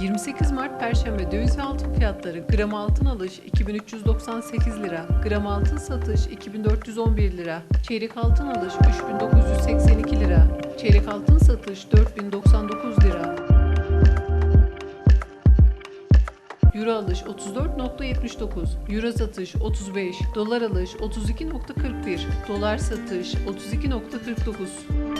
28 Mart Perşembe döviz ve altın fiyatları. Gram altın alış 2398 lira, gram altın satış 2411 lira, çeyrek altın alış 3982 lira, çeyrek altın satış 4099 lira. Euro alış 34.79, Euro satış 35, dolar alış 32.41, dolar satış 32.49.